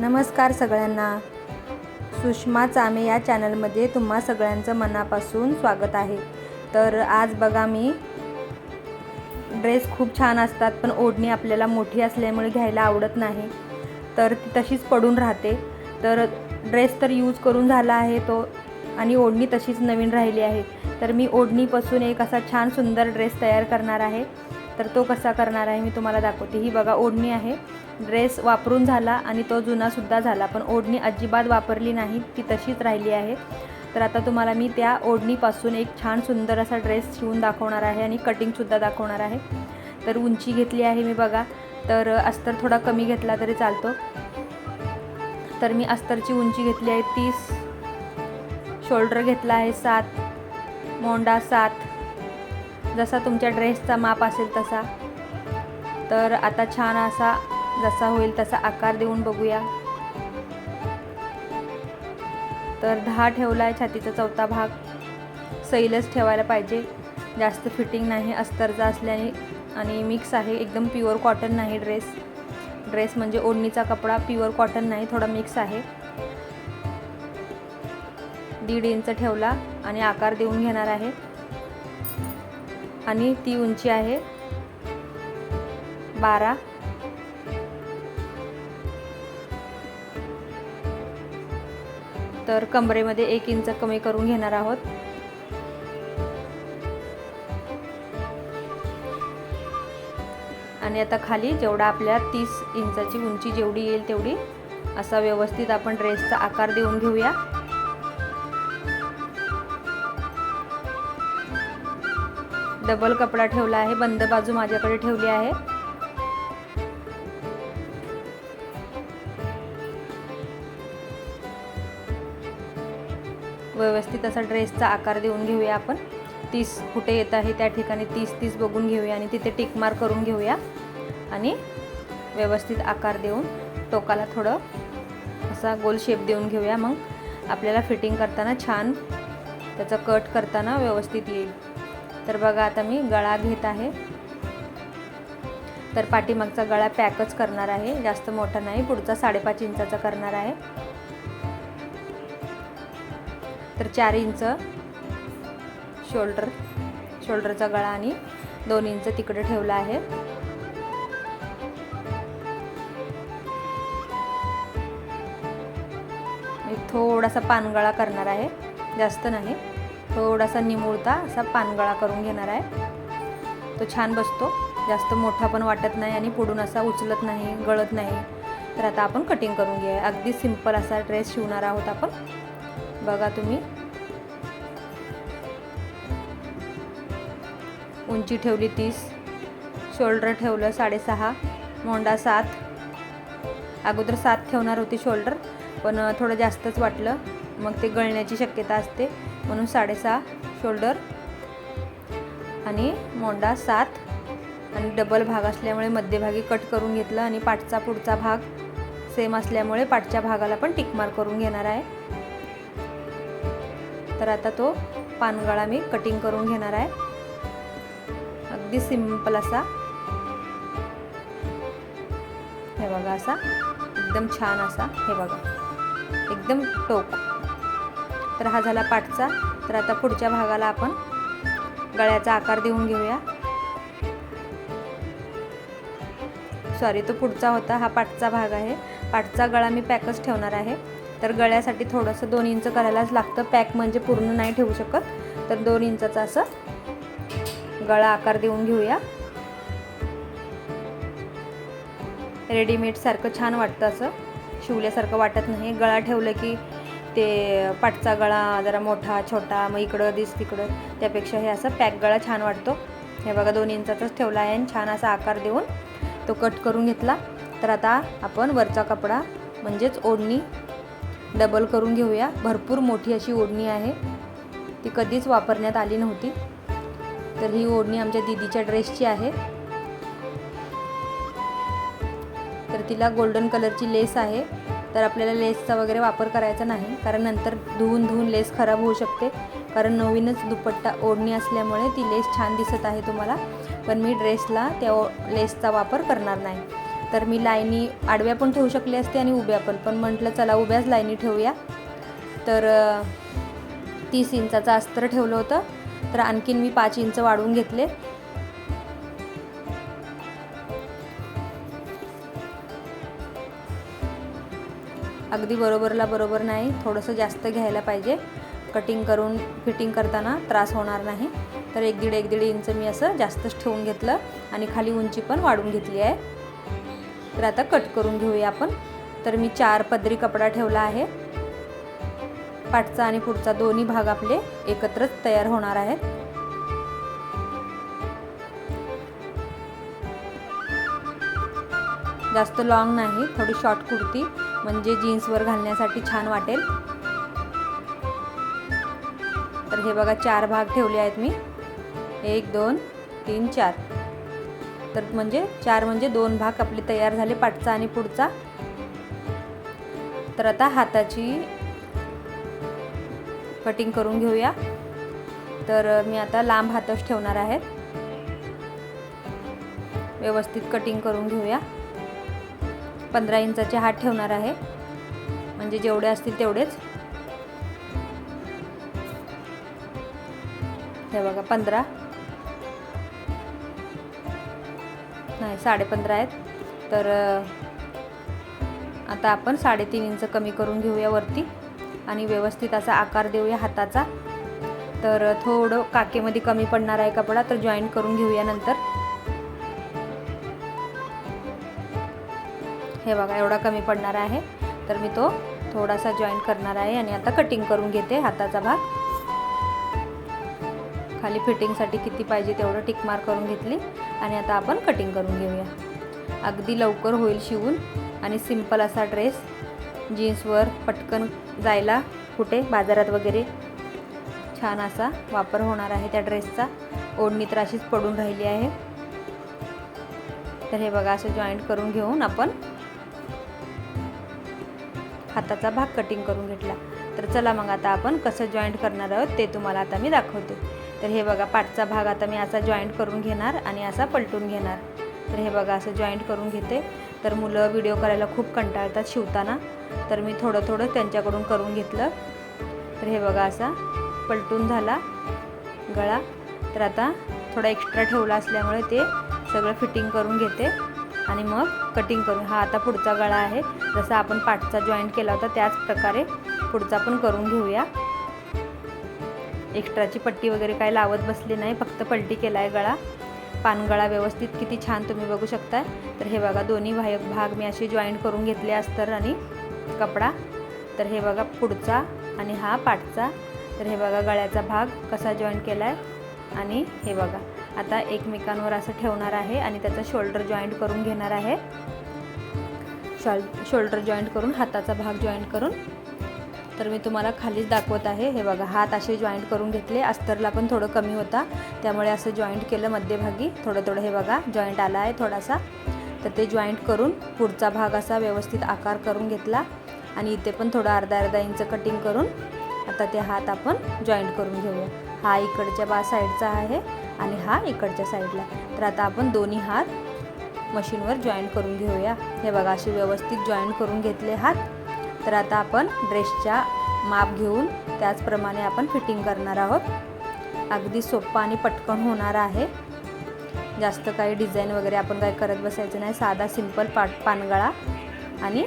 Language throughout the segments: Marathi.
नमस्कार सगळ्यांना. सुषमा चामे या चॅनलमध्ये तुम्हा सगळ्यांचं मनापासून स्वागत आहे. तर आज बघा मी ड्रेस खूप छान असतात पण ओढणी आपल्याला मोठी असल्यामुळे घ्यायला आवडत नाही. तर ती तशीच पडून राहते. तर ड्रेस तर यूज करून झाला आहे तो आणि ओढणी तशीच नवीन राहिली आहे. तर मी ओढणीपासून एक असा छान सुंदर ड्रेस तयार करणार आहे. तर तो कसा करणार आहे मी तुम्हाला दाखवते. ही बघा ओढणी आहे. ड्रेस वापरून झाला आणि तो जुनासुद्धा झाला. पण ओढणी अजिबात वापरली नाही ती तशीच राहिली आहे. तर आता तुम्हाला मी त्या ओढणीपासून एक छान सुंदर असा ड्रेस शिवून दाखवणार आहे आणि कटिंगसुद्धा दाखवणार आहे. तर उंची घेतली आहे मी बघा. तर अस्तर थोडा कमी घेतला तरी चालतो. तर मी अस्तरची उंची घेतली आहे तीस. शोल्डर घेतला आहे सात. मोंडा सात. जसा तुमच्या ड्रेसचा माप असेल तसा. तर आता छान असा जसा होईल तसा आकार देऊन बघूया. तर दहा ठेवला आहे छातीचा चौथा भाग. सैलच ठेवायला पाहिजे. जास्त फिटिंग नाही अस्तरचा असल्याने आणि मिक्स आहे एकदम प्युअर कॉटन नाही ड्रेस. ड्रेस म्हणजे ओढणीचा कपडा प्युअर कॉटन नाही थोडा मिक्स आहे. दीड इंच ठेवला आणि आकार देऊन घेणार आहे. आणि ती उंची आहे बारा. तर कमरेमध्ये एक इंच कमी करून घेणार आहोत. आणि आता खाली जेवढा आपल्या तीस इंचाची उंची जेवढी येईल तेवढी असा व्यवस्थित आपण ड्रेसचा आकार देऊन घेऊया. डबल कपडा ठेवला आहे बंद बाजू माझ्याकडे ठेवली आहे. व्यवस्थित असा ड्रेसचा आकार देऊन घेऊया आपण. तीस कुठे येत आहे त्या ठिकाणी तीस तीस बघून घेऊया आणि तिथे टिकमार करून घेऊया. आणि व्यवस्थित आकार देऊन टोकाला थोडं असा गोल शेप देऊन घेऊया. मग आपल्याला फिटिंग करताना छान त्याचा कट करताना व्यवस्थित येईल. तर बघा आता मी गळा घेत आहे. तर पाठीमागचा गळा पॅकच करणार आहे. जास्त मोठा नाही पुढचा साडेपाच इंचाचा करणार आहे. तर चार इंच शोल्डर शोल्डरचा गळा आणि दोन इंच तिकडे ठेवला आहे. थोडासा पानगळा करणार आहे जास्त नाही. थोडासा निमुळता असा पानगळा करून घेणार आहे. तो छान बसतो जास्त मोठा पण वाटत नाही आणि पुढून असा उचलत नाही गळत नाही. तर आता आपण कटिंग करून घेऊया. अगदी सिंपल असा ड्रेस शिवणार आहोत आपण. बघा तुम्ही. उंची ठेवली तीस शोल्डर ठेवलं साडेसहा मोंडा सात. अगोदर सात ठेवणार होती शोल्डर पण थोडं जास्तच वाटलं. मग ते गळण्याची शक्यता असते. म्हणून साडेसहा शोल्डर आणि मोंडा सात. आणि डबल भाग असल्यामुळे मध्यभागी कट करून घेतलं आणि पाठचा पुढचा भाग सेम असल्यामुळे पाठच्या भागाला पण टिकमार करून घेणार आहे. आता तो पानगळा मी कटिंग करून घेणार आहे. अगदी सिंपल असा. हे बघा असा. एकदम छान असा. हे बघा. एकदम टोक. तर हा झाला पाठचा. तर आता पुढच्या भागाला आपण गळ्याचा आकार देऊन घेऊया. सॉरी तो पुढचा होता. हा पाठचा भाग आहे. पाठचा गळा मी पॅकच ठेवणार आहे. तर गळ्यासाठी थोडंसं दोन इंच करायलाच लागतं. पॅक म्हणजे पूर्ण नाही ठेवू शकत. तर दोन इंचाचा असं गळा आकार देऊन घेऊया. रेडीमेडसारखं छान वाटतं असं. शिवल्यासारखं वाटत नाही. गळा ठेवलं की ते पाटचा गळा जरा मोठा छोटा मग इकडं दिस तिकडं. त्यापेक्षा हे असं पॅक गळा छान वाटतो. हे बघा दोन इंचाचाच ठेवला आहे आणि छान असा आकार देऊन तो कट करून घेतला. तर आता आपण वरचा कपडा म्हणजेच ओढणी डबल करून घेऊया. भरपूर मोठी अशी ओढणी आहे. ती कधीच वापरण्यात आली नव्हती. तर ही ओढणी आमच्या दिदीच्या ड्रेसची आहे. तर तिला गोल्डन कलरची लेस आहे. तर आपल्याला लेसचा वगैरे वापर करायचा नाही. कारण नंतर धुवून धुवून लेस खराब होऊ शकते. कारण नवीनच दुपट्टा ओढणी असल्यामुळे ती लेस छान दिसत आहे तुम्हाला. पण मी ड्रेसला त्या ओ लेसचा वापर करणार नाही. तर मी लाईनी आडव्या पण ठेवू शकले असते आणि उभ्या पण. पण म्हटलं चला उभ्याच लाईनी ठेवूया. तर तीस इंचाचं अस्तर ठेवलं होतं. तर आणखीन मी पाच इंच वाढवून घेतले. अगदी बरोबरला बरोबर नाही थोडंसं जास्त घ्यायला पाहिजे. कटिंग करून फिटिंग करताना त्रास होणार नाही. तर एक दीड एक दीड इंच मी असं जास्तच ठेवून घेतलं आणि खाली उंची पण वाढून घेतली आहे. तर आता कट करून घेऊया आपण. तर मी चार पदरी कपडा ठेवला आहे. पाठचा आणि पुढचा दोन्ही भाग आपले एकत्रच तयार होणार आहेत. जास्त लॉंग नाही थोडी शॉर्ट कुर्ती म्हणजे जीन्सवर घालण्यासाठी छान वाटेल. तर हे बघा चार भाग ठेवले आहेत मी. एक दोन तीन चार. तर म्हणजे चार म्हणजे दोन भाग आपले तयार झाले पाठचा आणि पुढचा. तर आता हाताची कटिंग करून घेऊया. तर मी आता लांब हातच ठेवणार आहेत. व्यवस्थित कटिंग करून घेऊया. पंधरा इंचाचे हात ठेवणार आहे. म्हणजे जेवढे असतील तेवढेच. हे बघा पंधरा. नाही साडेपंधरा आहेत. तर आता आपण साडेतीन इंच कमी करून घेऊया वरती आणि व्यवस्थित असा आकार देऊया हाताचा. तर थोडं काकेमध्ये कमी पडणार आहे कपडा तर जॉईंट करून घेऊया नंतर. हे बघा एवढा कमी पडणार आहे. तर मी तो थोडासा जॉईंट करणार आहे आणि आता कटिंग करून घेते हाताचा भाग. खाली फिटिंगसाठी किती पाहिजे तेवढं टिकमार करून घेतली. आणि आता आपण कटिंग करून घेऊया. अगदी लवकर होईल शिवून. आणि सिंपल असा ड्रेस जीन्सवर पटकन जायला कुठे? बाजारात वगैरे. छान असा वापर होणार आहे त्या ड्रेसचा ओढणी तर अशीच पडून राहिली आहे. तर हे बघा असं जॉईंट करून घेऊन आपण हाताचा भाग कटिंग करून घेतला. तर चला मग आता आपण कसं जॉईंट करणार आहोत ते तुम्हाला आता मी दाखवते. तर हे बघा पाठचा भाग आता मी असा जॉईंट करून घेणार आणि असा पलटून घेणार. तर हे बघा असं जॉईंट करून घेते. तर मुलं व्हिडिओ करायला खूप कंटाळतात शिवताना. तर मी थोडं थोडं त्यांच्याकडून करून घेतलं. तर हे बघा असा पलटून झाला गळा. तर आता थोडा एक्स्ट्रा ठेवला असल्यामुळे ते सगळं फिटिंग करून घेते. आणि मग कटिंग करून हा आता पुढचा गळा आहे. जसा आपण पाठचा जॉईंट केला होता त्याच प्रकारे पुढचा पण करून घेऊया. एक्स्ट्राची पट्टी वगैरे काय लावत बसली नाही फक्त पलटी केला आहे गळा. पानगळा व्यवस्थित किती छान तुम्ही बघू शकताय. तर हे बघा दोन्ही भाय भाग मी असे जॉईंट करून घेतले अस्तर आणि कपडा. तर हे बघा पुढचा आणि हा पाठचा. तर हे बघा गळ्याचा भाग कसा जॉईंट केला आहे आणि हे बघा आता एकमेकांवर असं ठेवणार आहे आणि त्याचा शोल्डर जॉईंट करून घेणार आहे. शॉल शोल्डर जॉईंट करून हाताचा भाग जॉईंट करून तर मी तुम्हाला खालीच दाखवत आहे. हे बघा हात असे जॉईंट करून घेतले. अस्तरला पण थोडं कमी होता. त्यामुळे असं जॉईंट केलं मध्यभागी. थोडं थोडं हे बघा जॉईंट आला आहे थोडासा. तर ते जॉईंट करून पुढचा भाग असा व्यवस्थित आकार करून घेतला. आणि इथे पण थोडं अर्धा अर्धा इंच कटिंग करून आता ते हात आपण जॉईंट करून घेऊया. हा इकडच्या बा साईडचा आहे आणि हा इकडच्या साईडला तर आता आपण दोन्ही हात मशीनवर जॉईंट करून घेऊया. हे बघा असे व्यवस्थित जॉईंट करून घेतले हात. तर आता आपण ड्रेसच्या माप घेऊन त्याचप्रमाणे आपण फिटिंग करणार आहोत. अगदी सोपं आणि पटकन होणार आहे. जास्त काही डिझाईन वगैरे आपण काही करत बसायचं नाही. साधा सिंपल पाट पानगळा आणि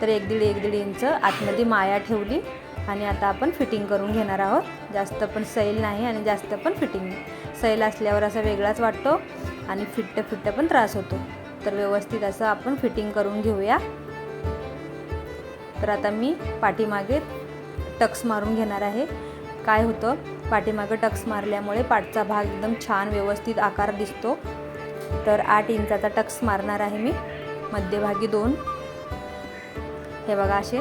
तर एक दीड एक दीड इंच आतमध्ये माया ठेवली आणि आता आपण फिटिंग करून घेणार आहोत. जास्त पण सैल नाही आणि जास्त पण फिटिंग सैल असल्यावर असा वेगळाच वाटतो आणि फिट्ट फिट्ट पण त्रास होतो. तर व्यवस्थित असं आपण फिटिंग करून घेऊया. तर आता मी पाठीमागे टक्स मारून घेणार आहे. काय होतं? पाठीमागे टक्स मारल्यामुळे पाठचा भाग एकदम छान व्यवस्थित आकार दिसतो. तर आठ इंचाचा टक्स मारणार आहे मी. मध्यभागी दोन. हे बघा असे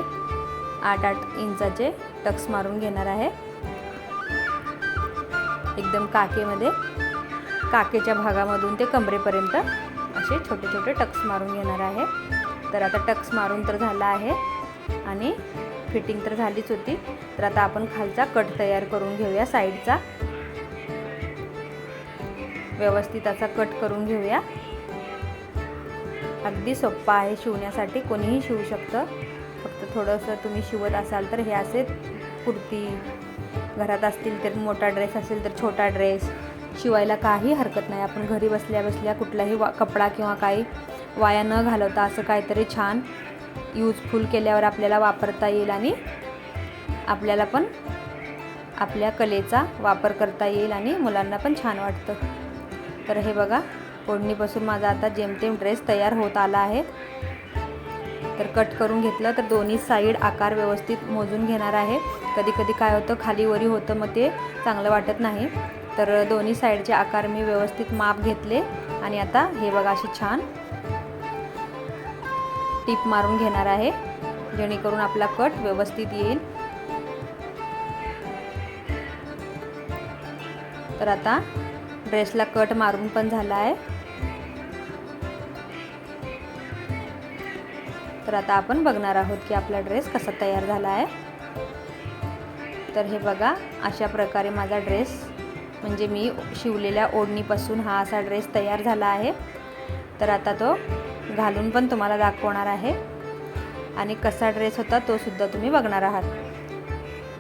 आठ आठ इंचाचे टक्स मारून घेणार आहे. एकदम काकेमध्ये काकेच्या भागामधून ते कमरेपर्यंत असे छोटे छोटे टक्स मारून घेणार आहे. तर आता टक्स मारून तर झाला आहे. आणि फिटिंग तर झालीच होती. तर आता आपण खालचा कट तयार करून घेऊया साईडचा. व्यवस्थित असा कट करून घेऊया. अगदी सोप्पा आहे शिवण्यासाठी कोणीही शिवू शकतं. फक्त थोडंसं तुम्ही शिवत असाल तर हे असे कुर्ती घरात असतील तर मोठा ड्रेस असेल तर छोटा ड्रेस. शिवायला काही हरकत नाही. आपण घरी बसल्या बसल्या कुठलाही वा कपडा किंवा काही वाया न घालवता असं काहीतरी छान यूजफुल केल्यावर आपल्याला वापरता येईल आणि आपल्याला पण आपल्या कलेचा वापर करता येईल आणि मुलांना पण छान वाटतं. तर हे बघा ओढणीपासून माझा आता जेमतेम ड्रेस तयार होत आला आहे. तर कट करून घेतलं तर दोन्ही साईड आकार व्यवस्थित मोजून घेणार आहे. कधी कधी काय होतं खाली वरी होतं मग ते चांगलं वाटत नाही. तर दोन्ही साईडचे आकार मी व्यवस्थित माप घेतले आणि आता हे बघा अशी छान टीप मारून घेणार आहे. जेणेकरून आपला कट व्यवस्थित येईल. तर आता ड्रेसला कट मारून पण झाला आहे. तर आता आपण बघणार आहोत की आपला ड्रेस कसा तयार झाला आहे. तर हे बघा अशा प्रकारे माझा ड्रेस म्हणजे मी शिवलेल्या ओढणीपासून हा असा ड्रेस तयार झाला आहे. तर आता तो घालून पण तुम्हाला दाखवणार आहे. आणि कसा ड्रेस होता तो सुद्धा तुम्ही बघणार आहात.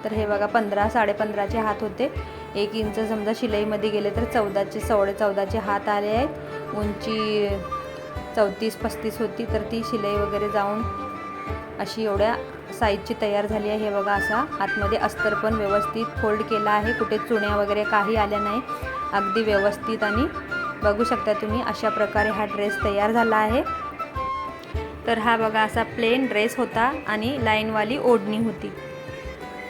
तर हे बघा पंधरा साडेपंधराचे हात होते. एक इंच समजा शिलाईमध्ये गेले तर चौदाचे सवडे चौदाचे हात आले आहेत. उंची चौतीस पस्तीस होती. तर ती शिलाई वगैरे जाऊन अशी एवढ्या साईजची तयार झाली आहे. हे बघा असा आतमध्ये अस्तर पण व्यवस्थित फोल्ड केला आहे. कुठे चुण्या वगैरे काही आल्या नाही. अगदी व्यवस्थित आणि बघू शकता तुम्ही अशा प्रकारे हा ड्रेस तयार झाला आहे. तर हा बघा असा प्लेन ड्रेस होता आणि लाईनवाली ओढणी होती.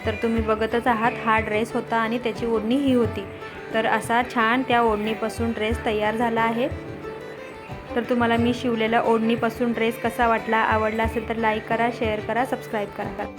तर तुम्ही बघतच आहात हा ड्रेस होता आणि त्याची ओढणी ही होती. तर असा छान त्या ओढणीपासून ड्रेस तयार झाला आहे. तर तुम्हाला मी शिवलेला ओढणीपासून ड्रेस कसा वाटला आवडला असेल तर लाईक करा शेअर करा सबस्क्राईब करा.